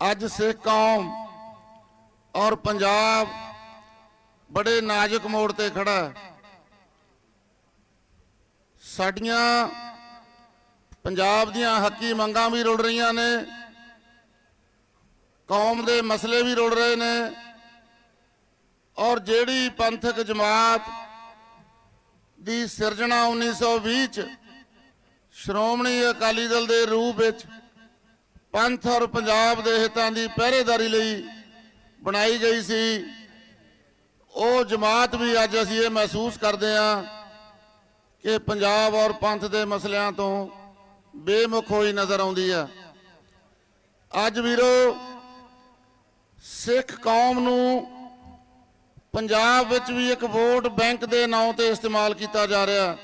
ਅੱਜ ਸਿੱਖ ਕੌਮ ਔਰ ਪੰਜਾਬ ਬੜੇ ਨਾਜ਼ੁਕ ਮੋੜ ਤੇ ਖੜਾ ਹੈ। ਸਾਡੀਆਂ ਪੰਜਾਬ ਦੀਆਂ ਹੱਕੀ ਮੰਗਾਂ ਵੀ ਰੁੜ ਰਹੀਆਂ ਨੇ, ਕੌਮ ਦੇ ਮਸਲੇ ਵੀ ਰੁੜ ਰਹੇ ਨੇ ਔਰ ਜਿਹੜੀ ਪੰਥਕ ਜਮਾਤ ਦੀ ਸਿਰਜਣਾ 1920 ਚ ਸ਼੍ਰੋਮਣੀ ਅਕਾਲੀ ਦਲ ਦੇ ਰੂਪ ਵਿੱਚ ਪੰਥ ਔਰ ਪੰਜਾਬ ਦੇ ਹਿੱਤਾਂ ਦੀ ਪਹਿਰੇਦਾਰੀ ਲਈ ਬਣਾਈ ਗਈ ਸੀ। ਉਹ ਜਮਾਤ ਵੀ ਅੱਜ ਅਸੀਂ ਇਹ ਮਹਿਸੂਸ ਕਰਦੇ ਹਾਂ ਕਿ ਪੰਜਾਬ ਔਰ ਪੰਥ ਦੇ ਮਸਲਿਆਂ ਤੋਂ ਬੇਮੁਖ ਹੋਈ ਨਜ਼ਰ ਆਉਂਦੀ ਹੈ। ਅੱਜ ਵੀਰੋ, ਸਿੱਖ ਕੌਮ ਨੂੰ ਪੰਜਾਬ ਵਿੱਚ ਵੀ ਇੱਕ ਵੋਟ ਬੈਂਕ ਦੇ ਨਾਂ ਤੇ ਇਸਤੇਮਾਲ ਕੀਤਾ ਜਾ ਰਿਹਾ।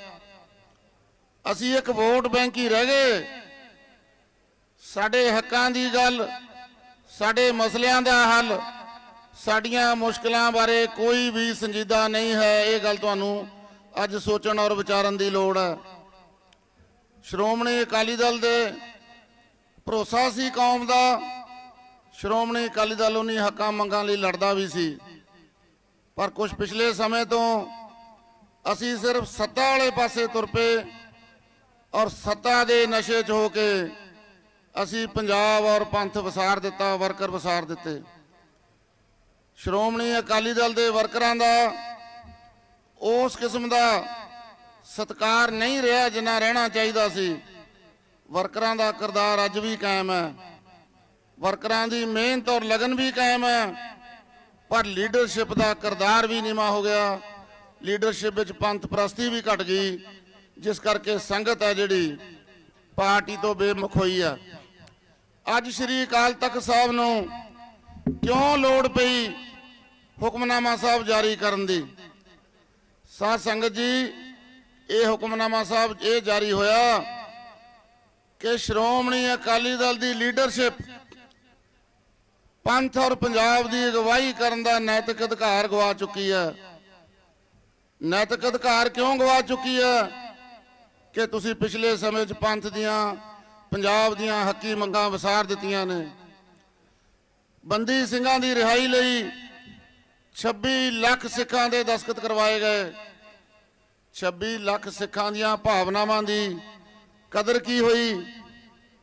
ਅਸੀਂ ਇੱਕ ਵੋਟ ਬੈਂਕ ਹੀ ਰਹਿ ਗਏ। ਸਾਡੇ ਹੱਕਾਂ ਦੀ ਗੱਲ, ਸਾਡੇ ਮਸਲਿਆਂ ਦਾ ਹੱਲ, ਸਾਡੀਆਂ ਮੁਸ਼ਕਲਾਂ ਬਾਰੇ ਕੋਈ ਵੀ ਸੰਜੀਦਾ ਨਹੀਂ ਹੈ, ਇਹ ਗੱਲ ਤੁਹਾਨੂੰ ਅੱਜ ਸੋਚਣ ਔਰ ਵਿਚਾਰਨ ਦੀ ਲੋੜ ਹੈ। ਸ਼੍ਰੋਮਣੀ ਅਕਾਲੀ ਦਲ ਦੇ ਭਰੋਸਾ ਸੀ ਕੌਮ ਦਾ, ਸ਼੍ਰੋਮਣੀ ਅਕਾਲੀ ਦਲ ਉਨੀ ਹੱਕਾਂ ਮੰਗਾਂ ਲਈ ਲੜਦਾ ਵੀ ਸੀ। ਪਰ ਕੁਝ ਪਿਛਲੇ ਸਮੇਂ ਤੋਂ ਅਸੀਂ ਸਿਰਫ ਸੱਤਾ ਵਾਲੇ ਪਾਸੇ ਤੁਰ ਪਏ ਔਰ ਸੱਤਾ ਦੇ ਨਸ਼ੇ 'ਚ ਹੋ ਕੇ ਅਸੀਂ ਪੰਜਾਬ ਔਰ ਪੰਥ ਵਸਾਰ ਦਿੱਤਾ, ਵਰਕਰ ਵਸਾਰ ਦਿੱਤੇ। ਸ਼੍ਰੋਮਣੀ ਅਕਾਲੀ ਦਲ ਦੇ ਵਰਕਰਾਂ ਦਾ ਉਸ ਕਿਸਮ ਦਾ ਸਤਕਾਰ ਨਹੀਂ ਰਿਹਾ ਜਿੰਨਾ ਰਹਿਣਾ ਚਾਹੀਦਾ ਸੀ। ਵਰਕਰਾਂ ਦਾ ਕਿਰਦਾਰ ਅੱਜ ਵੀ ਕਾਇਮ ਹੈ। ਵਰਕਰਾਂ ਦੀ ਮਿਹਨਤ ਔਰ ਲਗਨ ਵੀ ਕਾਇਮ ਹੈ। ਪਰ ਲੀਡਰਸ਼ਿਪ ਦਾ ਕਿਰਦਾਰ ਵੀ ਨੀਵਾ ਹੋ ਗਿਆ। ਲੀਡਰਸ਼ਿਪ ਵਿੱਚ ਪੰਥ ਪ੍ਰਸਤੀ ਵੀ ਘਟ ਗਈ, ਜਿਸ ਕਰਕੇ ਸੰਗਤ ਹੈ ਜਿਹੜੀ ਪਾਰਟੀ ਤੋਂ ਬੇਮੁਖ ਹੋਈ ਆ ਅੱਜ ਸ੍ਰੀ ਅਕਾਲ ਤਖਤ ਸਾਹਿਬ ਨੂੰ ਕਿਉਂ ਲੋੜ ਪਈ ਹੁਕਮਨਾਮਾ ਸਾਹਿਬ ਜਾਰੀ ਕਰਨ ਦੀ? ਸਾਧ ਸੰਗਤ ਜੀ, ਇਹ ਹੁਕਮਨਾਮਾ ਸਾਹਿਬ ਇਹ ਜਾਰੀ ਹੋਇਆ ਕਿ ਸ਼੍ਰੋਮਣੀ ਅਕਾਲੀ ਦਲ ਦੀ ਲੀਡਰਸ਼ਿਪ ਪੰਥ ਔਰ ਪੰਜਾਬ ਦੀ ਅਗਵਾਈ ਕਰਨ ਦਾ ਨੈਤਿਕ ਅਧਿਕਾਰ ਗਵਾ ਚੁੱਕੀ ਹੈ। ਨੈਤਿਕ ਅਧਿਕਾਰ ਕਿਉਂ ਗਵਾ ਚੁੱਕੀ ਹੈ ਕਿ ਤੁਸੀਂ ਪਿਛਲੇ ਸਮੇਂ 'ਚ ਪੰਥ ਦੀਆਂ ਪੰਜਾਬ ਦੀਆਂ ਹੱਕੀ ਮੰਗਾਂ ਵਿਸਾਰ ਦਿੱਤੀਆਂ ਨੇ। ਬੰਦੀ ਸਿੰਘਾਂ ਦੀ ਰਿਹਾਈ ਲਈ 26 ਲੱਖ ਸਿੱਖਾਂ ਦੇ ਦਸਖਤ ਕਰਵਾਏ ਗਏ। 26 ਲੱਖ ਸਿੱਖਾਂ ਦੀਆਂ ਭਾਵਨਾਵਾਂ ਦੀ ਕਦਰ ਕੀ ਹੋਈ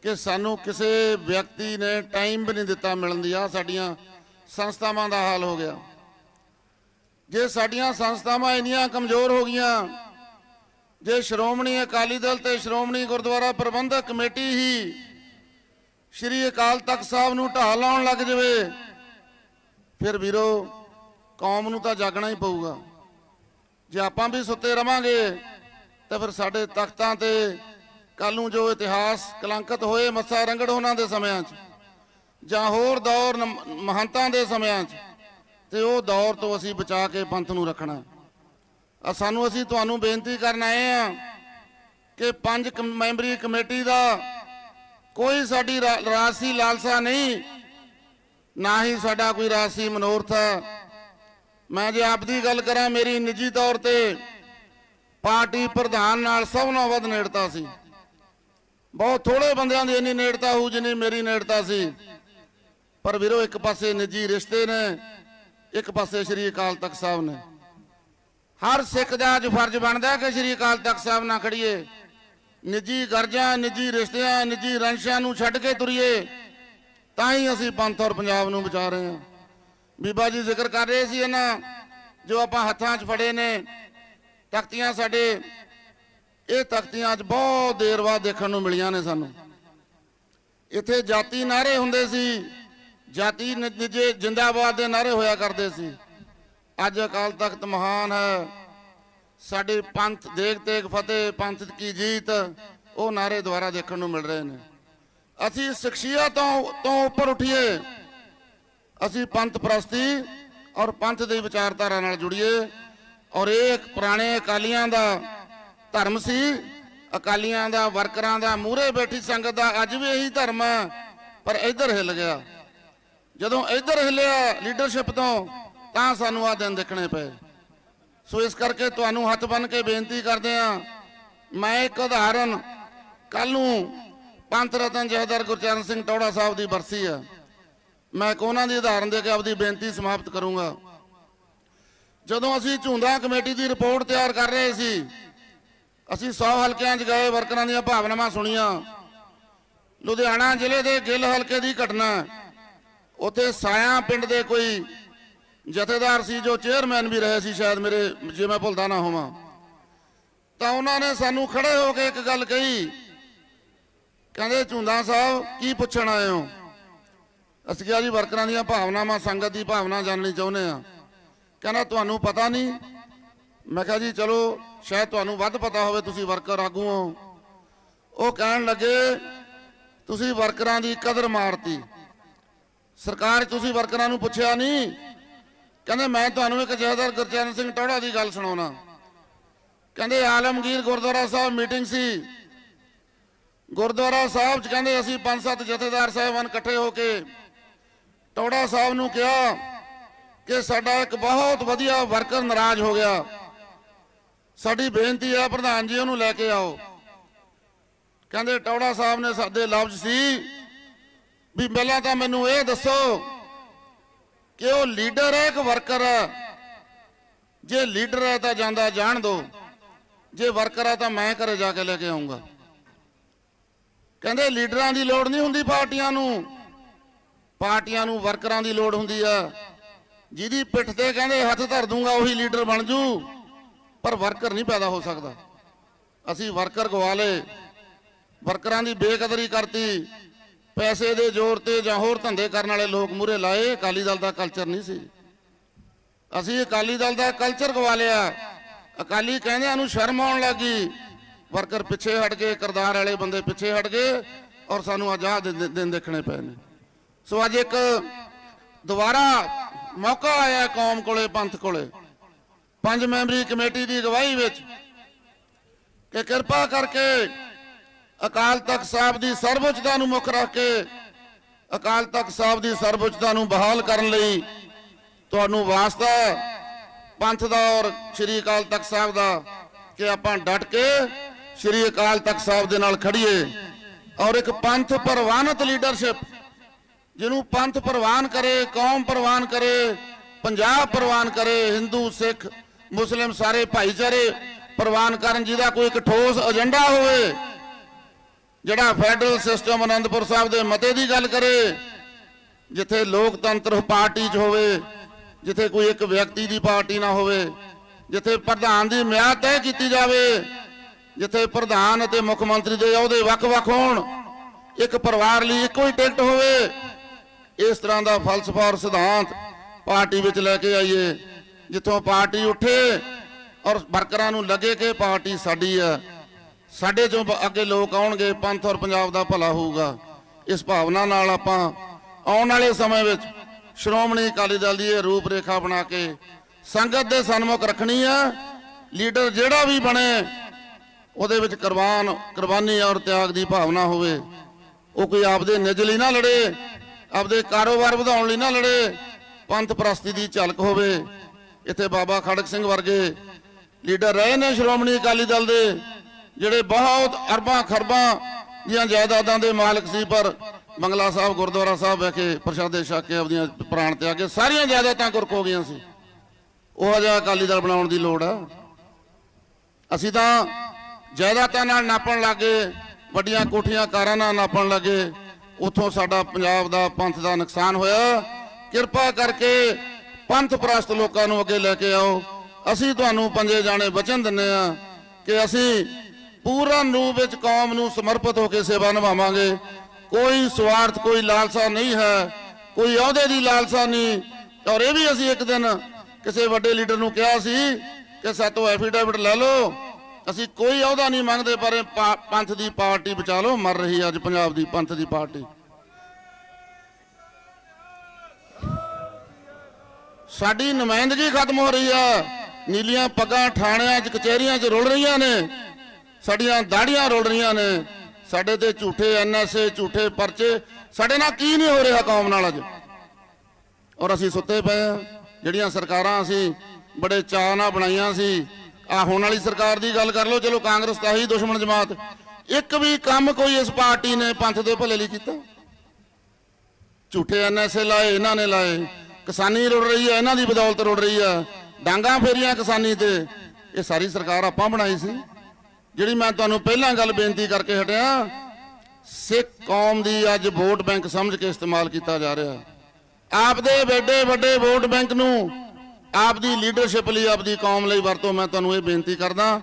ਕਿ ਸਾਨੂੰ ਕਿਸੇ ਵਿਅਕਤੀ ਨੇ ਟਾਈਮ ਵੀ ਨਹੀਂ ਦਿੱਤਾ ਮਿਲਣ ਦੀ? ਆ ਸਾਡੀਆਂ ਸੰਸਥਾਵਾਂ ਦਾ ਹਾਲ ਹੋ ਗਿਆ। ਜੇ ਸਾਡੀਆਂ ਸੰਸਥਾਵਾਂ ਇੰਨੀਆਂ ਕਮਜ਼ੋਰ ਹੋ ਗਈਆਂ ਜੇ ਸ਼੍ਰੋਮਣੀ ਅਕਾਲੀ ਦਲ ਤੇ ਸ਼੍ਰੋਮਣੀ ਗੁਰਦੁਆਰਾ ਪ੍ਰਬੰਧਕ ਕਮੇਟੀ ਹੀ ਸ਼੍ਰੀ ਅਕਾਲ ਤਖਤ ਸਾਹਿਬ ਨੂੰ ਢਾਹ ਲਾਉਣ ਲੱਗ ਜਵੇ, ਫਿਰ ਵੀਰੋ, ਕੌਮ ਨੂੰ ਤਾਂ ਜਾਗਣਾ ਹੀ ਪਊਗਾ। ਜੇ ਆਪਾਂ ਵੀ ਸੁੱਤੇ ਰਵਾਂਗੇ, ਤਾਂ ਫਿਰ ਸਾਡੇ ਤਖਤਾਂ ਤੇ ਕੱਲ ਨੂੰ ਜੋ ਇਤਿਹਾਸ ਕਲੰਕਿਤ ਹੋਏ ਮੱਸਾ ਰੰਗੜ ਉਹਨਾਂ ਦੇ ਸਮਿਆਂ 'ਚ, ਜਾਂ ਹੋਰ ਦੌਰ ਮਹੰਤਾਂ ਦੇ ਸਮਿਆਂ 'ਚ, ਤੇ ਉਹ ਦੌਰ ਤੋਂ ਅਸੀਂ ਬਚਾ ਕੇ ਪੰਥ ਨੂੰ ਰੱਖਣਾ। ਆ ਸਾਨੂੰ ਅਸੀਂ ਤੁਹਾਨੂੰ ਬੇਨਤੀ ਕਰਨ ਆਏ ਆ ਕਿ ਪੰਜ ਕਮ- ਮੈਂਬਰੀ ਕਮੇਟੀ ਦਾ ਕੋਈ ਸਾਡੀ ਰਾਜਸੀ ਲਾਲਸਾ ਨਹੀਂ, ਨਾ ਹੀ ਸਾਡਾ ਕੋਈ ਰਾਜਸੀ ਮਨੋਰਥ ਹੈ। ਮੈਂ ਜੇ ਆਪ ਦੀ ਗੱਲ ਕਰਾਂ, ਮੇਰੀ ਨਿੱਜੀ ਤੌਰ ਤੇ ਪਾਰਟੀ ਪ੍ਰਧਾਨ ਨਾਲ ਸਭ ਨਾਲੋਂ ਵੱਧ ਨੇੜਤਾ ਸੀ। ਬਹੁਤ ਥੋੜੇ ਬੰਦਿਆਂ ਦੀ ਇੰਨੀ ਨੇੜਤਾ ਹੋਊ ਜਿੰਨੀ ਮੇਰੀ ਨੇੜਤਾ ਸੀ। ਪਰ ਵੀਰੋ, ਇੱਕ ਪਾਸੇ ਨਿੱਜੀ ਰਿਸ਼ਤੇ ਨੇ, ਇੱਕ ਪਾਸੇ ਸ੍ਰੀ ਅਕਾਲ ਤਖਤ ਸਾਹਿਬ ਨੇ। ਹਰ ਸਿੱਖ ਦਾ ਅੱਜ ਫਰਜ਼ ਬਣਦਾ ਕਿ ਸ੍ਰੀ ਅਕਾਲ ਤਖਤ ਸਾਹਿਬ ਨਾਲ ਖੜੀਏ ਨਿੱਜੀ ਗਰਜਾਂ, ਨਿੱਜੀ ਰਿਸ਼ਤਿਆਂ, ਨਿੱਜੀ ਰੰਸ਼ਾਂ ਨੂੰ ਛੱਡ ਕੇ ਤੁਰੀਏ, ਤਾਂ ਹੀ ਅਸੀਂ ਪੰਥ ਔਰ ਪੰਜਾਬ ਨੂੰ ਬਚਾ ਰਹੇ ਹਾਂ। ਬੀਬਾ ਜੀ ਜ਼ਿਕਰ ਕਰ ਰਹੇ ਸੀ ਇਹਨਾਂ, ਜੋ ਆਪਾਂ ਹੱਥਾਂ 'ਚ ਫੜੇ ਨੇ, ਤਖਤੀਆਂ ਸਾਡੇ। ਇਹ ਤਖਤੀਆਂ ਅੱਜ ਬਹੁਤ ਦੇਰ ਬਾਅਦ ਦੇਖਣ ਨੂੰ ਮਿਲੀਆਂ ਨੇ ਸਾਨੂੰ। ਇੱਥੇ ਜਾਤੀ ਨਾਰੇ ਹੁੰਦੇ ਸੀ, ਜਾਤੀ ਨਿਜੇ ਜਿੰਦਾਬਾਦ ਦੇ ਨਾਰੇ ਹੋਇਆ ਕਰਦੇ ਸੀ। ਅੱਜ ਅਕਾਲ ਤਖਤ ਮਹਾਨ ਹੈ। ਸਾਡੇ ਪੰਥ ਦੇਖ ਤੇਗ ਫਤਿਹ, ਪੰਥ ਕੀ ਜੀਤ, ਉਹ ਨਾਰੇ ਦੁਆਰਾ ਦੇਖਣ ਨੂੰ ਮਿਲ ਰਹੇ ਨੇ। ਅਸੀਂ ਸ਼ਖਸੀਅਤ ਤੋਂ ਤੋਂ ਉੱਪਰ ਉਠੀਏ। ਅਸੀਂ ਪੰਥ ਪ੍ਰਸਤੀ ਔਰ ਪੰਥ ਦੀ ਵਿਚਾਰਧਾਰਾ ਨਾਲ ਜੁੜੀਏ। ਔਰ ਇਹ ਪੁਰਾਣੇ ਅਕਾਲੀਆਂ ਦਾ ਧਰਮ ਸੀ। ਅਕਾਲੀਆਂ ਦਾ, ਵਰਕਰਾਂ ਦਾ, ਮੂਹਰੇ ਬੈਠੀ ਸੰਗਤ ਦਾ ਅੱਜ ਵੀ ਇਹੀ ਧਰਮ ਹੈ। ਪਰ ਇੱਧਰ ਹਿੱਲ ਗਿਆ। ਜਦੋਂ ਇੱਧਰ ਹਿੱਲਿਆ ਲੀਡਰਸ਼ਿਪ ਤੋਂ, ਤਾਂ ਸਾਨੂੰ ਆ ਦਿਨ ਦੇਖਣੇ ਪਏ। ਸੋ ਇਸ ਕਰਕੇ ਤੁਹਾਨੂੰ ਹੱਥ ਬੰਨ ਕੇ ਬੇਨਤੀ ਕਰਦੇ ਆ ਮੈਂ ਇੱਕ ਉਦਾਹਰਨ ਕੱਲ ਨੂੰ ਪੰਥ ਰਤਨ ਜਹਦਰ ਗੁਰਚਰਨ ਸਿੰਘ ਟੌੜਾ ਸਾਹਿਬ ਦੀ ਬਰਸੀ ਆ ਮੈਂ ਇੱਕ ਉਹਨਾਂ ਦੀ ਉਦਾਹਰਨ ਦੇ ਕੇ ਆਪਦੀ ਬੇਨਤੀ ਸਮਾਪਤ ਕਰੂੰਗਾ। ਜਦੋਂ ਅਸੀਂ ਝੁੰਦਾ ਕਮੇਟੀ ਦੀ ਰਿਪੋਰਟ ਤਿਆਰ ਕਰ ਰਹੇ ਸੀ, ਅਸੀਂ 100 ਹਲਕਿਆਂ 'ਚ ਗਏ, ਵਰਕਰਾਂ ਦੀਆਂ ਭਾਵਨਾਵਾਂ ਸੁਣੀਆਂ। ਲੁਧਿਆਣਾ ਜ਼ਿਲ੍ਹੇ ਦੇ ਗਿੱਲ ਹਲਕੇ ਦੀ ਘਟਨਾ ਉੱਥੇ ਸਾਇਆ ਪਿੰਡ ਦੇ ਕੋਈ ਜਥੇਦਾਰ ਸੀ, ਜੋ ਚੇਅਰਮੈਨ ਵੀ ਰਹੇ ਸੀ, ਸ਼ਾਇਦ ਮੇਰੇ, ਜੇ ਮੈਂ ਭੁੱਲਦਾ ਨਾ ਹੋਵਾਂ। ਤਾਂ ਉਹਨਾਂ ਨੇ ਸਾਨੂੰ ਖੜੇ ਹੋ ਕੇ ਇੱਕ ਗੱਲ ਕਹੀ। ਕਹਿੰਦੇ, ਝੁੰਦਾ ਸਾਹਿਬ, ਕੀ ਪੁੱਛਣ ਆਏ ਹੋ? ਅਸੀਂ ਕਿਹਾ, ਜੀ, ਵਰਕਰਾਂ ਦੀਆਂ ਭਾਵਨਾਵਾਂ, ਸੰਗਤ ਦੀ ਭਾਵਨਾ ਜਾਣਨੀ ਚਾਹੁੰਦੇ ਆ ਕਹਿੰਦਾ, ਤੁਹਾਨੂੰ ਪਤਾ ਨਹੀਂ? ਮੈਂ ਕਿਹਾ, ਜੀ, ਚਲੋ, ਸ਼ਾਇਦ ਤੁਹਾਨੂੰ ਵੱਧ ਪਤਾ ਹੋਵੇ, ਤੁਸੀਂ ਵਰਕਰ ਆਗੂ ਹੋ। ਉਹ ਕਹਿਣ ਲੱਗੇ, ਤੁਸੀਂ ਵਰਕਰਾਂ ਦੀ ਕਦਰ ਮਾਰਤੀ। ਸਰਕਾਰ ਤੁਸੀਂ ਵਰਕਰਾਂ ਨੂੰ ਪੁੱਛਿਆ ਨਹੀਂ? ਕਹਿੰਦੇ ਮੈਂ ਤੁਹਾਨੂੰ ਇੱਕ ਜਥੇਦਾਰ ਗੁਰਚਰਨ ਸਿੰਘ ਟੌੜਾ ਦੀ ਗੱਲ ਸੁਣਾਉਣਾ। ਕਹਿੰਦੇ ਆਲਮਗੀਰ ਗੁਰਦੁਆਰਾ ਸਾਹਿਬ ਮੀਟਿੰਗ ਸੀ। ਗੁਰਦੁਆਰਾ ਸਾਹਿਬ 'ਚ ਕਹਿੰਦੇ ਅਸੀਂ ਪੰਜ ਸੱਤ ਜਥੇਦਾਰ ਸਾਹਿਬਾਨ ਇਕੱਠੇ ਹੋ ਕੇ ਟੌੜਾ ਸਾਹਿਬ ਨੂੰ ਕਿਹਾ ਕਿ ਸਾਡਾ ਇੱਕ ਬਹੁਤ ਵਧੀਆ ਵਰਕਰ ਨਾਰਾਜ਼ ਹੋ ਗਿਆ। ਸਾਡੀ ਬੇਨਤੀ ਹੈ ਪ੍ਰਧਾਨ ਜੀ, ਉਹਨੂੰ ਲੈ ਕੇ ਆਓ। ਕਹਿੰਦੇ ਟੌੜਾ ਸਾਹਿਬ ਨੇ ਸਾਡੇ ਲਫ਼ਜ਼ ਸੀ ਵੀ ਪਹਿਲਾਂ ਤਾਂ ਮੈਨੂੰ ਇਹ ਦੱਸੋ ਕਿ ਉਹ ਲੀਡਰ ਹੈ ਕਿ ਵਰਕਰ ਹੈ। ਜੇ ਲੀਡਰ ਹੈ ਤਾਂ ਜਾਂਦਾ, ਜਾਣ ਦੋ। ਜੇ ਵਰਕਰ ਹੈ ਤਾਂ ਮੈਂ ਘਰੇ ਜਾ ਕੇ ਲੈ ਕੇ ਆਉਂਗਾ। ਕਹਿੰਦੇ ਲੀਡਰਾਂ ਦੀ ਲੋੜ ਨਹੀਂ ਹੁੰਦੀ ਪਾਰਟੀਆਂ ਨੂੰ। ਪਾਰਟੀਆਂ ਨੂੰ ਵਰਕਰਾਂ ਦੀ ਲੋੜ ਹੁੰਦੀ ਆ। ਜਿਹਦੀ ਪਿੱਠ ਤੇ ਕਹਿੰਦੇ ਹੱਥ ਧਰ ਦੂੰਗਾ, ਉਹੀ ਲੀਡਰ ਬਣ ਜੂ। ਪਰ ਵਰਕਰ ਨਹੀਂ ਪੈਦਾ ਹੋ ਸਕਦਾ। ਅਸੀਂ ਵਰਕਰ ਗਵਾ ਲਏ ਵਰਕਰਾਂ ਦੀ ਬੇਕਦਰੀ ਕਰਤੀ। ਪੈਸੇ ਦੇ ਜ਼ੋਰ ਤੇ ਜਾਂ ਹੋਰ ਧੰਦੇ ਕਰਨ ਵਾਲੇ ਲੋਕ ਮੂਰੇ ਲਾਏ, ਅਕਾਲੀ ਦਲ ਦਾ ਕਲਚਰ ਨਹੀਂ ਸੀ। ਅਸੀਂ ਅਕਾਲੀ ਦਲ ਦਾ ਕਲਚਰ ਗਵਾ ਲਿਆ। ਅਕਾਲੀ ਕਹਿੰਦਿਆਂ ਨੂੰ ਸ਼ਰਮ ਆਉਣ ਲੱਗੀ। ਵਰਕਰ ਪਿੱਛੇ ਹਟ ਗਏ, ਕਰਦਾਰ ਵਾਲੇ ਬੰਦੇ ਪਿੱਛੇ ਹਟ ਗਏ ਔਰ ਸਾਨੂੰ ਆਜ਼ਾਦ ਦਿਨ ਦਿਨ ਦੇਖਣੇ ਪਏ ਨੇ। ਸੋ ਅੱਜ ਇੱਕ ਦੁਬਾਰਾ ਮੌਕਾ ਆਇਆ ਕੌਮ ਕੋਲੇ, ਪੰਥ ਕੋਲੇ। ਪੰਜ ਮੈਂਬਰੀ ਕਮੇਟੀ ਦੀ ਅਗਵਾਈ ਵਿੱਚ ਕਿ ਕਿਰਪਾ ਕਰਕੇ ਅਕਾਲ ਤਖਤ ਸਾਹਿਬ ਦੀ ਸਰਵਉੱਚਤਾ ਨੂੰ ਮੁੱਖ ਰੱਖ ਕੇ ਅਕਾਲ ਤਖਤ ਸਾਹਿਬ ਦੀ ਸਰਵਉੱਚਤਾ ਨੂੰ ਬਹਾਲ ਕਰਨ ਲਈ ਤੁਹਾਨੂੰ ਵਾਸਤਾ ਪੰਥ ਦਾ ਔਰ ਸ੍ਰੀ ਅਕਾਲ ਤਖਤ ਸਾਹਿਬ ਦਾ ਕਿ ਆਪਾਂ ਡਟ ਕੇ ਸ੍ਰੀ ਅਕਾਲ ਤਖਤ ਸਾਹਿਬ ਦੇ ਨਾਲ ਖੜੀਏ ਔਰ ਇੱਕ ਪੰਥ ਪ੍ਰਵਾਨਿਤ ਲੀਡਰਸ਼ਿਪ, ਜਿਹਨੂੰ ਪੰਥ ਪ੍ਰਵਾਨ ਕਰੇ, ਕੌਮ ਪ੍ਰਵਾਨ ਕਰੇ, ਪੰਜਾਬ ਪ੍ਰਵਾਨ ਕਰੇ, ਹਿੰਦੂ, ਸਿੱਖ, ਮੁਸਲਿਮ ਸਾਰੇ ਭਾਈਚਾਰੇ ਪ੍ਰਵਾਨ ਕਰਨ ਜਿਹਦਾ ਕੋਈ ਇੱਕ ਠੋਸ ਏਜੰਡਾ ਹੋਵੇ ਜਿਹੜਾ ਫੈਡਰਲ ਸਿਸਟਮ ਅਨੰਦਪੁਰ ਸਾਹਿਬ ਦੇ ਮਤੇ ਦੀ ਗੱਲ ਕਰੇ, ਜਿੱਥੇ ਲੋਕਤੰਤਰ ਪਾਰਟੀ 'ਚ ਹੋਵੇ, ਜਿੱਥੇ ਕੋਈ ਇੱਕ ਵਿਅਕਤੀ ਦੀ ਪਾਰਟੀ ਨਾ ਹੋਵੇ, ਜਿੱਥੇ ਪ੍ਰਧਾਨ ਦੀ ਮਿਆਦ ਤੈਅ ਕੀਤੀ ਜਾਵੇ, ਜਿੱਥੇ ਪ੍ਰਧਾਨ ਅਤੇ ਮੁੱਖ ਮੰਤਰੀ ਦੇ ਅਹੁਦੇ ਵੱਖ-ਵੱਖ ਹੋਣ, ਇੱਕ ਪਰਿਵਾਰ ਲਈ ਇੱਕੋ ਹੀ ਟਿਕਟ ਹੋਵੇ, ਇਸ ਤਰ੍ਹਾਂ ਦਾ ਫਲਸਫਾ ਔਰ ਸਿਧਾਂਤ ਪਾਰਟੀ ਵਿੱਚ ਲੈ ਕੇ ਆਈਏ, ਜਿੱਥੋਂ ਪਾਰਟੀ ਉੱਠੇ ਔਰ ਵਰਕਰਾਂ ਨੂੰ ਲੱਗੇ ਕਿ ਪਾਰਟੀ ਸਾਡੀ ਹੈ। ਸਾਡੇ ਚੋਂ ਅੱਗੇ ਲੋਕ ਆਉਣਗੇ, ਪੰਥ ਔਰ ਪੰਜਾਬ ਦਾ ਭਲਾ ਹੋਊਗਾ। ਇਸ ਭਾਵਨਾ ਨਾਲ ਆਪਾਂ ਆਉਣ ਵਾਲੇ ਸਮੇਂ ਵਿੱਚ ਸ਼੍ਰੋਮਣੀ ਅਕਾਲੀ ਦਲ ਦੀ ਇਹ ਰੂਪ ਰੇਖਾ ਬਣਾ ਕੇ ਸੰਗਤ ਦੇ ਸਨਮੁਖ ਰੱਖਣੀ ਆ। ਲੀਡਰ ਜਿਹੜਾ ਵੀ ਬਣੇ, ਉਹਦੇ ਵਿੱਚ ਕੁਰਬਾਨ, ਕੁਰਬਾਨੀ ਔਰ ਤਿਆਗ ਦੀ ਭਾਵਨਾ ਹੋਵੇ। ਉਹ ਕੋਈ ਆਪਦੇ ਨਿੱਜ ਲਈ ਨਾ ਲੜੇ, ਆਪਦੇ ਕਾਰੋਬਾਰ ਵਧਾਉਣ ਲਈ ਨਾ ਲੜੇ, ਪੰਥ ਪ੍ਰਸਤੀ ਦੀ ਝਲਕ ਹੋਵੇ। ਇੱਥੇ ਬਾਬਾ ਖੜਕ ਸਿੰਘ ਵਰਗੇ ਲੀਡਰ ਰਹੇ ਨੇ ਸ਼੍ਰੋਮਣੀ ਅਕਾਲੀ ਦਲ ਦੇ। ਜਿਹੜੇ ਬਹੁਤ ਅਰਬਾਂ ਖਰਬਾਂ ਦੀਆਂ ਜਾਇਦਾਦਾਂ ਦੇ ਮਾਲਕ ਸੀ, ਪਰ ਬੰਗਲਾ ਸਾਹਿਬ, ਗੁਰਦੁਆਰਾ ਸਾਹਿਬ ਵਿਖੇ ਪ੍ਰਸ਼ਾਦੇ ਛਕ ਕੇ ਆਪਦੀਆਂ ਪ੍ਰਾਣ ਤਿਆਗੇ ਸਾਰੀਆਂ ਜਾਇਦਾਦਾਂ ਕੁਰਕ ਹੋ ਗਈਆਂ ਸੀ। ਉਹ ਜਿਹਾ ਅਕਾਲੀ ਦਲ ਬਣਾਉਣ ਦੀ ਲੋੜ ਆ। ਅਸੀਂ ਤਾਂ ਜਾਇਦਾਦਾਂ ਨਾਲ ਨਾਪਣ ਲੱਗੇ, ਵੱਡੀਆਂ ਕੋਠੀਆਂ ਕਾਰਾਂ ਨਾਲ ਨਾਪਣ ਲੱਗੇ, ਉਥੋਂ ਸਾਡਾ ਪੰਜਾਬ ਦਾ ਪੰਥ ਦਾ ਨੁਕਸਾਨ ਹੋਇਆ। ਕਿਰਪਾ ਕਰਕੇ ਪੰਥ ਪ੍ਰਸਤ ਲੋਕਾਂ ਨੂੰ ਅੱਗੇ ਲੈ ਕੇ ਆਓ। ਅਸੀਂ ਤੁਹਾਨੂੰ ਪੰਜੇ ਜਾਣੇ ਵਚਨ ਦਿੰਨੇ ਆ ਕਿ ਅਸੀਂ ਪੂਰਨ ਰੂਪ ਵਿੱਚ ਕੌਮ ਨੂੰ ਸਮਰਪਿਤ ਹੋ ਕੇ ਸੇਵਾ ਨਿਭਾਵਾਂਗੇ। ਕੋਈ ਸਵਾਰਥ, ਕੋਈ ਲਾਲਸਾ ਨਹੀਂ ਹੈ। ਕੋਈ ਅਹੁਦੇ ਦੀ ਲਾਲਸਾ ਨਹੀਂ। ਔਰ ਇਹ ਵੀ ਅਸੀਂ ਇੱਕ ਦਿਨ ਕਿਸੇ ਵੱਡੇ ਲੀਡਰ ਨੂੰ ਕਿਹਾ ਸੀ ਕਿ ਸਾਤੋਂ ਐਫੀਡੇਵਿਟ ਲੈ ਲਓ। ਅਸੀਂ ਕੋਈ ਅਹੁਦਾ ਨਹੀਂ ਮੰਗਦੇ, ਪਰ ਪੰਥ ਦੀ ਪਾਰਟੀ ਬਚਾ ਲਓ। ਮਰ ਰਹੀ ਅੱਜ ਪੰਜਾਬ ਦੀ ਪੰਥ ਦੀ ਪਾਰਟੀ। ਸਾਡੀ ਨੁਮਾਇੰਦਗੀ ਖਤਮ ਹੋ ਰਹੀ ਹੈ। ਨੀਲੀਆਂ ਪੱਗਾਂ ਥਾਣਿਆਂ 'ਚ, ਕਚਹਿਰੀਆਂ 'ਚ ਰੁਲ ਰਹੀਆਂ ਨੇ। ਸਾਡੀਆਂ ਦਾੜੀਆਂ ਰੁਲ ਰਹੀਆਂ ਨੇ। ਸਾਡੇ ਤੇ ਝੂਠੇ ਐਨਐਸਏ ਝੂਠੇ ਪਰਚੇ, ਸਾਡੇ ਨਾਲ ਕੀ ਨਹੀਂ ਹੋ ਰਿਹਾ ਕੌਮ ਨਾਲ ਅੱਜ? ਔਰ ਅਸੀਂ ਸੁੱਤੇ ਪਏ ਆ ਜਿਹੜੀਆਂ ਸਰਕਾਰਾਂ ਅਸੀਂ ਬੜੇ ਚਾਅ ਨਾਲ ਬਣਾਈਆਂ ਸੀ ਆ ਹੁਣ ਵਾਲੀ ਸਰਕਾਰ ਦੀ ਗੱਲ ਕਰ ਲਓ, ਚਲੋ ਕਾਂਗਰਸ ਤਾਂ ਹੀ ਦੁਸ਼ਮਣ ਜਮਾਤ। ਇੱਕ ਵੀ ਕੰਮ ਕੋਈ ਇਸ ਪਾਰਟੀ ਨੇ ਪੰਥ ਦੇ ਭਲੇ ਲਈ ਕੀਤਾ। ਝੂਠੇ ਐਨਐਸਏ ਲਾਏ, ਇਹਨਾਂ ਨੇ ਲਾਏ। ਕਿਸਾਨੀ ਰੁੜ ਰਹੀ ਹੈ, ਇਹਨਾਂ ਦੀ ਬਦੌਲਤ ਰੁੜ ਰਹੀ ਹੈ। ਡਾਂਗਾ ਫੇਰੀਆਂ ਕਿਸਾਨੀ ਤੇ। ਇਹ ਸਾਰੀ ਸਰਕਾਰ ਆਪਾਂ ਬਣਾਈ ਸੀ। ਜਿਹੜੀ ਮੈਂ ਤੁਹਾਨੂੰ ਪਹਿਲਾਂ ਗੱਲ ਬੇਨਤੀ ਕਰਕੇ ਹਟਿਆ, ਸਿੱਖ ਕੌਮ ਦੀ ਅੱਜ ਵੋਟ ਬੈਂਕ ਸਮਝ ਕੇ ਇਸਤੇਮਾਲ ਕੀਤਾ ਜਾ ਰਿਹਾ। ਆਪਦੇ ਵੱਡੇ ਵੱਡੇ ਵੋਟ ਬੈਂਕ ਨੂੰ ਆਪਦੀ ਲੀਡਰਸ਼ਿਪ ਲਈ, ਆਪਦੀ ਕੌਮ ਲਈ ਵਰਤੋ ਮੈਂ ਤੁਹਾਨੂੰ ਇਹ ਬੇਨਤੀ ਕਰਦਾ।